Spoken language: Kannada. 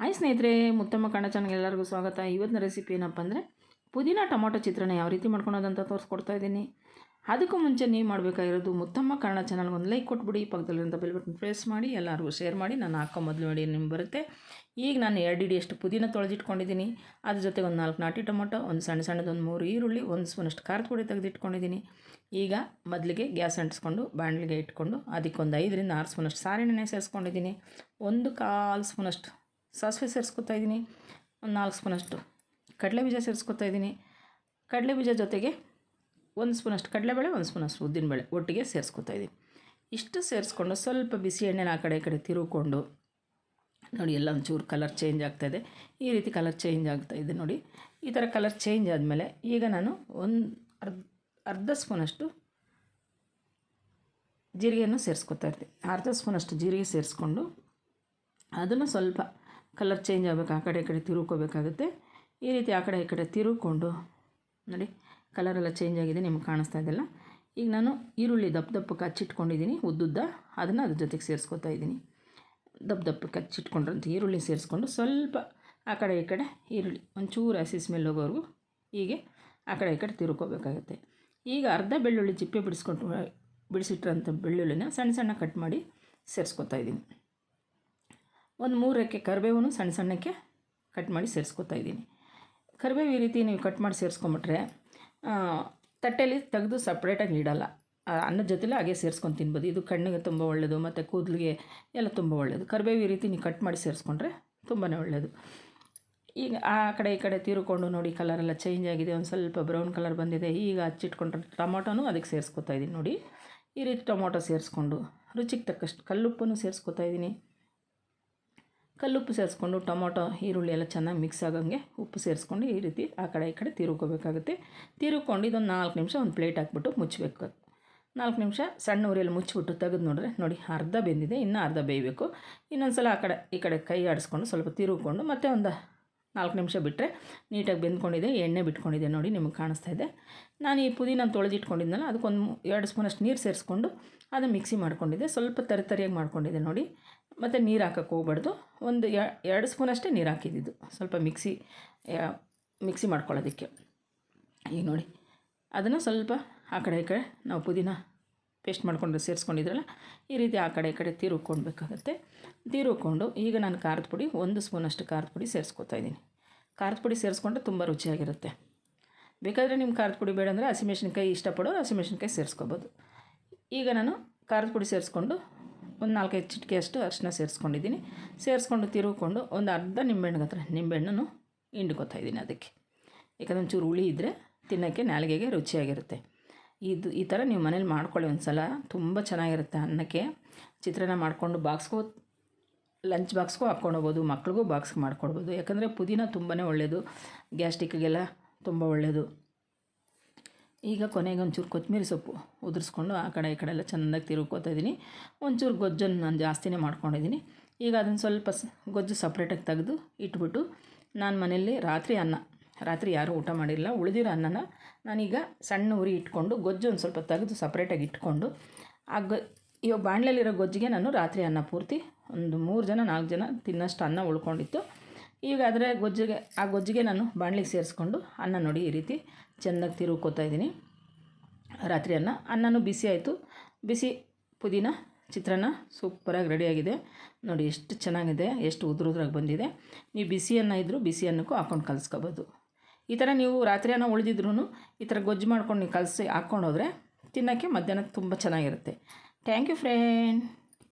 ಹಾಯ್ ಸ್ನೇಹಿತರೆ, ಮುತ್ತಮ್ಮ ಕಣ್ಣ ಚಾನಲ್ಗೆ ಎಲ್ಲರಿಗೂ ಸ್ವಾಗತ. ಇವತ್ತಿನ ರೆಸಿಪಿ ಏನಪ್ಪ ಅಂದರೆ, ಪುದೀನ ಟೊಮೊಟೊ ಚಿತ್ರಾನ್ನ ಯಾವ ರೀತಿ ಮಾಡ್ಕೊಳೋದಂತ ತೋರಿಸ್ಕೊಡ್ತಾ ಇದ್ದೀನಿ. ಅದಕ್ಕೂ ಮುಂಚೆ ನೀವು ಮಾಡಬೇಕಾಗಿರೋದು ಮುತ್ತಮ್ಮ ಕನ್ನಡ ಚಾನಲ್ಗೆ ಒಂದು ಲೈಕ್ ಕೊಟ್ಬಿಡಿ ಪಕ್ಕದಲ್ಲಿಂದ ಬೆಲ್ ಬಟನ್ ಪ್ರೆಸ್ ಮಾಡಿ, ಎಲ್ಲರಿಗೂ ಶೇರ್ ಮಾಡಿ, ನಾನು ಹಾಕೋ ಮೊದಲು ನೋಡಿ ನಿಮ್ಗೆ ಬರುತ್ತೆ. ಈಗ ನಾನು ಎರಡು ಇಡಿ ಅಷ್ಟು ಪುದೀನ ತೊಳೆದಿಟ್ಕೊಂಡಿದ್ದೀನಿ. ಅದ್ರ ಜೊತೆಗೆ ಒಂದು ನಾಲ್ಕು ನಾಟಿ ಟೊಮೊಟೊ, ಒಂದು ಸಣ್ಣ ಸಣ್ಣದೊಂದು ಮೂರು ಈರುಳ್ಳಿ, ಒಂದು ಸ್ಪೂನಷ್ಟು ಖಾರದ ಪುಡಿ ತೆಗೆದಿಟ್ಕೊಂಡಿದ್ದೀನಿ. ಈಗ ಮೊದಲಿಗೆ ಗ್ಯಾಸ್ ಅಂಟಿಸ್ಕೊಂಡು, ಬಾಣಲಿಗೆ ಇಟ್ಕೊಂಡು, ಅದಕ್ಕೊಂದು ಐದರಿಂದ ಆರು ಸ್ಪೂನಷ್ಟು ಸಾರಿನೆಣ್ಣೆ ಸೇರಿಸ್ಕೊಂಡಿದ್ದೀನಿ. ಒಂದು ಕಾಲು ಸ್ಪೂನಷ್ಟು ಸಾಸಿವೆ ಸೇರಿಸ್ಕೊತಾ ಇದ್ದೀನಿ. ಒಂದು ನಾಲ್ಕು ಸ್ಪೂನಷ್ಟು ಕಡಲೆ ಬೀಜ ಸೇರಿಸ್ಕೊತಾ ಇದ್ದೀನಿ. ಕಡಲೆ ಬೀಜ ಜೊತೆಗೆ ಒಂದು ಸ್ಪೂನಷ್ಟು ಕಡಲೆಬೇಳೆ, ಒಂದು ಸ್ಪೂನಷ್ಟು ಉದ್ದಿನಬೇಳೆ ಒಟ್ಟಿಗೆ ಸೇರಿಸ್ಕೊತಾ ಇದ್ದೀನಿ. ಇಷ್ಟು ಸೇರಿಸ್ಕೊಂಡು ಸ್ವಲ್ಪ ಬಿಸಿ ಎಣ್ಣೆನ ಆ ಕಡೆ ಈ ಕಡೆ ತಿರುಕೊಂಡು ನೋಡಿ, ಎಲ್ಲ ಒಂಚೂರು ಕಲರ್ ಚೇಂಜ್ ಆಗ್ತಾಯಿದೆ ಈ ರೀತಿ ಕಲರ್ ಚೇಂಜ್ ಆಗ್ತಾಯಿದೆ ನೋಡಿ. ಈ ಥರ ಕಲರ್ ಚೇಂಜ್ ಆದಮೇಲೆ ಈಗ ನಾನು ಒಂದು ಅರ್ಧ ಅರ್ಧ ಸ್ಪೂನಷ್ಟು ಜೀರಿಗೆಯನ್ನು ಸೇರಿಸ್ಕೊತಾ ಇರ್ತೀನಿ. ಅರ್ಧ ಸ್ಪೂನಷ್ಟು ಜೀರಿಗೆ ಸೇರಿಸ್ಕೊಂಡು ಅದನ್ನು ಸ್ವಲ್ಪ ಕಲರ್ ಚೇಂಜ್ ಆಗಬೇಕು, ಆ ಕಡೆ ಈ ಕಡೆ ತಿರುಕೋಬೇಕಾಗುತ್ತೆ. ಈ ರೀತಿ ಆ ಕಡೆ ಈ ಕಡೆ ತಿರುಕೊಂಡು, ನೋಡಿ ಕಲರೆಲ್ಲ ಚೇಂಜ್ ಆಗಿದೆ, ನಿಮ್ಗೆ ಕಾಣಿಸ್ತಾ ಇದೆಲ್ಲ ಈಗ ನಾನು ಈರುಳ್ಳಿ ದಪ್ಪ ದಪ್ಪಕ್ಕೆ ಹಚ್ಚಿಟ್ಕೊಂಡಿದ್ದೀನಿ, ಉದ್ದುದ್ದ, ಅದನ್ನು ಅದ್ರ ಜೊತೆಗೆ ಸೇರಿಸ್ಕೊತಾ ಇದ್ದೀನಿ. ದಪ್ಪ ದಪ್ಪಕ್ಕೆ ಹಚ್ಚಿಟ್ಕೊಂಡ್ರಂತ ಈರುಳ್ಳಿ ಸೇರಿಸ್ಕೊಂಡು ಸ್ವಲ್ಪ ಆ ಕಡೆ ಈ ಕಡೆ ಈರುಳ್ಳಿ, ಒಂಚೂರು ಹಸಿ ಸ್ಮೆಲ್ ಹೋಗೋವರೆಗೂ ಹೀಗೆ ಆ ಕಡೆ ಈ ಕಡೆ ತಿರುಕೋಬೇಕಾಗುತ್ತೆ. ಈಗ ಅರ್ಧ ಬೆಳ್ಳುಳ್ಳಿ ಚಿಪ್ಪೆ ಬಿಡಿಸ್ಕೊಂಡು ಬಿಡಿಸಿಟ್ರಂಥ ಬೆಳ್ಳುಳ್ಳಿನ ಸಣ್ಣ ಸಣ್ಣ ಕಟ್ ಮಾಡಿ ಸೇರಿಸ್ಕೊತಾ ಇದ್ದೀನಿ. ಒಂದು ಮೂರು ರೆಕ್ಕೆ ಸಣ್ಣ ಸಣ್ಣಕ್ಕೆ ಕಟ್ ಮಾಡಿ ಸೇರಿಸ್ಕೊತಾ ಇದ್ದೀನಿ. ಕರಿಬೇವು ಈ ರೀತಿ ನೀವು ಕಟ್ ಮಾಡಿ ಸೇರಿಸ್ಕೊಂಬಿಟ್ರೆ ತಟ್ಟೆಯಲ್ಲಿ ತೆಗೆದು ಸಪ್ರೇಟಾಗಿ ಇಡಲ್ಲ ಅನ್ನದ ಜೊತೆಲೇ ಹಾಗೆ ಸೇರಿಸ್ಕೊಂಡು ತಿನ್ಬೋದು. ಇದು ಕಣ್ಣಿಗೆ ತುಂಬ ಒಳ್ಳೆಯದು ಮತ್ತು ಕೂದಲಿಗೆ ಎಲ್ಲ ತುಂಬ ಒಳ್ಳೆಯದು ಕರಿಬೇವು ಈ ರೀತಿ ನೀವು ಕಟ್ ಮಾಡಿ ಸೇರಿಸ್ಕೊಂಡ್ರೆ ತುಂಬಾ ಒಳ್ಳೆಯದು ಈಗ ಆ ಕಡೆ ಈ ಕಡೆ ತಿರುಕೊಂಡು ನೋಡಿ ಕಲರೆಲ್ಲ ಚೇಂಜ್ ಆಗಿದೆ. ಒಂದು ಸ್ವಲ್ಪ ಬ್ರೌನ್ ಕಲರ್ ಬಂದಿದೆ. ಈಗ ಹಚ್ಚಿಟ್ಕೊಂಡ್ರೆ ಟೊಮೊಟೊನೂ ಅದಕ್ಕೆ ಸೇರಿಸ್ಕೊತಾ ಇದ್ದೀನಿ ನೋಡಿ. ಈ ರೀತಿ ಟೊಮೊಟೊ ಸೇರಿಸ್ಕೊಂಡು ರುಚಿಗೆ ತಕ್ಕಷ್ಟು ಕಲ್ಲುಪ್ಪನ್ನು ಸೇರಿಸ್ಕೊತಾ ಇದ್ದೀನಿ. ಕಲ್ಲುಪ್ಪು ಸೇರಿಸ್ಕೊಂಡು ಟೊಮೊಟೊ, ಈರುಳ್ಳಿ ಎಲ್ಲ ಚೆನ್ನಾಗಿ ಮಿಕ್ಸ್ ಆಗೋಂಗೆ ಉಪ್ಪು ಸೇರಿಸ್ಕೊಂಡು ಈ ರೀತಿ ಆ ಕಡೆ ಈ ಕಡೆ ತಿರುಕೋಬೇಕಾಗುತ್ತೆ ತಿರುಗ್ಕೊಂಡು ಇದೊಂದು ನಾಲ್ಕು ನಿಮಿಷ ಒಂದು ಪ್ಲೇಟ್ ಹಾಕ್ಬಿಟ್ಟು ಮುಚ್ಚಬೇಕು ನಾಲ್ಕು ನಿಮಿಷ ಸಣ್ಣ ಉರಿಯಲ್ಲಿ ಮುಚ್ಚಿಬಿಟ್ಟು ತೆಗೆದು ನೋಡಿದ್ರೆ ನೋಡಿ ಅರ್ಧ ಬೆಂದಿದೆ, ಇನ್ನೂ ಅರ್ಧ ಬೇಯಬೇಕು. ಇನ್ನೊಂದು ಸಲ ಆ ಕಡೆ ಈ ಕಡೆ ಕೈ ಆಡಿಸ್ಕೊಂಡು ಸ್ವಲ್ಪ ತಿರುಕೊಂಡು ಮತ್ತೆ ಒಂದು ನಾಲ್ಕು ನಿಮಿಷ ಬಿಟ್ಟರೆ ನೀಟಾಗಿ ಬೆಂದ್ಕೊಂಡಿದೆ, ಎಣ್ಣೆ ಬಿಟ್ಕೊಂಡಿದೆ ನೋಡಿ ನಿಮಗೆ ಕಾಣಿಸ್ತಾ ಇದೆ. ನಾನು ಈ ಪುದೀನ ತೊಳೆದಿಟ್ಕೊಂಡಿದ್ದೆನಲ್ಲ ಅದಕ್ಕೊಂದು ಎರಡು ಸ್ಪೂನಷ್ಟು ನೀರು ಸೇರಿಸ್ಕೊಂಡು ಅದನ್ನು ಮಿಕ್ಸಿ ಮಾಡ್ಕೊಂಡಿದ್ದೆ. ಸ್ವಲ್ಪ ತರಿತರಿಯಾಗಿ ಮಾಡ್ಕೊಂಡಿದ್ದೆ ನೋಡಿ. ಮತ್ತು ನೀರು ಹಾಕಕ್ಕೆ ಹೋಗ್ಬಾರ್ದು. ಒಂದು ಎರಡು ಸ್ಪೂನಷ್ಟೇ ನೀರು ಹಾಕಿದ್ದಿದ್ದು ಸ್ವಲ್ಪ ಮಿಕ್ಸಿ ಮಿಕ್ಸಿ ಮಾಡ್ಕೊಳ್ಳೋದಕ್ಕೆ. ಈಗ ನೋಡಿ, ಅದನ್ನು ಸ್ವಲ್ಪ ಆ ಕಡೆ ಈ ಕಡೆ ನಾವು ಪುದೀನ ಪೇಸ್ಟ್ ಮಾಡಿಕೊಂಡು ಸೇರಿಸ್ಕೊಂಡಿದ್ರಲ್ಲ, ಈ ರೀತಿ ಆ ಕಡೆ ಈ ಕಡೆ ತಿರುಗ್ಕೊಳ್ಬೇಕಾಗತ್ತೆ ತಿರುಗ್ಕೊಂಡು ಈಗ ನಾನು ಖಾರದ ಪುಡಿ, ಒಂದು ಸ್ಪೂನಷ್ಟು ಖಾರದ ಪುಡಿ ಸೇರಿಸ್ಕೊತಾ ಇದ್ದೀನಿ. ಖಾರದ ಪುಡಿ ಸೇರಿಸ್ಕೊಂಡ್ರೆ ತುಂಬ ರುಚಿಯಾಗಿರುತ್ತೆ. ಬೇಕಾದರೆ ನಿಮ್ಮ ಖಾರದ ಪುಡಿ ಬೇಡ ಅಂದರೆ ಹಸಿಮೆಣ್ಸಿನ್ಕಾಯಿ ಇಷ್ಟಪಡೋ ಹಸಿಮೆಣ್ಸಿನ್ಕಾಯಿ ಸೇರಿಸ್ಕೋಬೋದು. ಈಗ ನಾನು ಖಾರದ ಪುಡಿ ಸೇರಿಸ್ಕೊಂಡು ಒಂದು ನಾಲ್ಕೈದು ಚಿಟಿಕೆ ಅಷ್ಟು ಅರಿಶಿನ ಸೇರಿಸ್ಕೊಂಡಿದ್ದೀನಿ. ಸೇರಿಸ್ಕೊಂಡು ತಿರುಗಿಕೊಂಡು ಒಂದು ಅರ್ಧ ನಿಂಬೆಹಣ್ಣು ಹತ್ರ ನಿಂಬೆಹಣ್ಣು ಹಿಂಡ್ಕೋತಾ ಇದ್ದೀನಿ ಅದಕ್ಕೆ. ಯಾಕಂದ್ರೆ ಒಂಚೂರು ಹುಳಿ ಇದ್ದರೆ ತಿನ್ನೋಕ್ಕೆ ನಾಲಿಗೆಗೆ ರುಚಿಯಾಗಿರುತ್ತೆ. ಇದು ಈ ಥರ ನೀವು ಮನೇಲಿ ಮಾಡ್ಕೊಳ್ಳಿ ಒಂದು ಸಲ ತುಂಬ ಚೆನ್ನಾಗಿರುತ್ತೆ ಅನ್ನಕ್ಕೆ. ಚಿತ್ರಾನ್ನ ಮಾಡಿಕೊಂಡು ಬಾಕ್ಸ್ಗೂ, ಲಂಚ್ ಬಾಕ್ಸ್ಗೂ ಹಾಕ್ಕೊಂಡು ಹೋಗ್ಬೋದು, ಮಕ್ಳಿಗೂ ಬಾಕ್ಸ್ಗೆ ಮಾಡ್ಕೊಡ್ಬೋದು. ಯಾಕಂದರೆ ಪುದೀನ ತುಂಬಾ ಒಳ್ಳೆಯದು ಗ್ಯಾಸ್ಟಿಕ್ಗೆಲ್ಲ ತುಂಬ ಒಳ್ಳೆಯದು ಈಗ ಕೊನೆಗೆ ಒಂಚೂರು ಕೊತ್ತಂಬರಿ ಸೊಪ್ಪು ಉದುರಿಸ್ಕೊಂಡು ಆ ಕಡೆ ಈ ಕಡೆ ಎಲ್ಲ ಚೆನ್ನಾಗಿ ತಿರುಗ್ಕೋತಾ ಇದ್ದೀನಿ. ಒಂಚೂರು ಗೊಜ್ಜನ್ನು ನಾನು ಜಾಸ್ತಿನೇ ಮಾಡ್ಕೊಂಡಿದ್ದೀನಿ. ಈಗ ಅದನ್ನು ಸ್ವಲ್ಪ ಗೊಜ್ಜು ಸಪ್ರೇಟಾಗಿ ತೆಗೆದು ಇಟ್ಬಿಟ್ಟು ನಾನು ಮನೆಯಲ್ಲಿ ರಾತ್ರಿ ಅನ್ನ, ರಾತ್ರಿ ಯಾರೂ ಊಟ ಮಾಡಿಲ್ಲ, ಉಳಿದಿರೋ ಅನ್ನನ ನಾನೀಗ ಸಣ್ಣ ಉರಿ ಇಟ್ಕೊಂಡು ಗೊಜ್ಜು ಒಂದು ಸ್ವಲ್ಪ ತೆಗೆದು ಸಪ್ರೇಟಾಗಿ ಇಟ್ಕೊಂಡು ಆ ಗೊ, ಇವಾಗ ಬಾಣಲೆಯಲ್ಲಿರೋ ಗೊಜ್ಜಿಗೆ ನಾನು ರಾತ್ರಿ ಅನ್ನ ಪೂರ್ತಿ ಒಂದು ಮೂರು ಜನ, ನಾಲ್ಕು ಜನ ತಿನ್ನೋಷ್ಟು ಅನ್ನ ಉಳ್ಕೊಂಡಿತ್ತು. ಈಗ ಅದರ ಗೊಜ್ಜಿಗೆ, ಆ ಗೊಜ್ಜಿಗೆ ನಾನು ಬಾಣಲಿಗೆ ಸೇರಿಸ್ಕೊಂಡು ಅನ್ನ ನೋಡಿ ಈ ರೀತಿ ಚೆನ್ನಾಗಿ ತಿರುಗ್ಕೋತಾ ಇದ್ದೀನಿ. ರಾತ್ರಿ ಅನ್ನ, ಅನ್ನನೂ ಬಿಸಿ ಆಯಿತು. ಬಿಸಿ ಪುದೀನ, ಚಿತ್ರಾನ್ನ ಸೂಪರಾಗಿ ರೆಡಿಯಾಗಿದೆ ನೋಡಿ ಎಷ್ಟು ಚೆನ್ನಾಗಿದೆ, ಎಷ್ಟು ಉದುರುದ್ರಾಗಿ ಬಂದಿದೆ. ನೀವು ಬಿಸಿ ಅನ್ನ ಇದ್ದರೂ ಬಿಸಿ ಅನ್ನಕ್ಕೂ ಹಾಕ್ಕೊಂಡು ಕಲಿಸ್ಕೋಬೋದು. ಈ ಥರ ನೀವು ರಾತ್ರಿ ಅನ್ನ ಉಳಿದಿದ್ರೂ ಈ ಥರ ಗೊಜ್ಜು ಮಾಡ್ಕೊಂಡು ನೀವು ಕಲಸಿ ಹಾಕ್ಕೊಂಡು ಹೋದರೆ ತಿನ್ನೋಕ್ಕೆ ಮಧ್ಯಾಹ್ನಕ್ಕೆ ತುಂಬ ಚೆನ್ನಾಗಿರುತ್ತೆ. Thank you friend.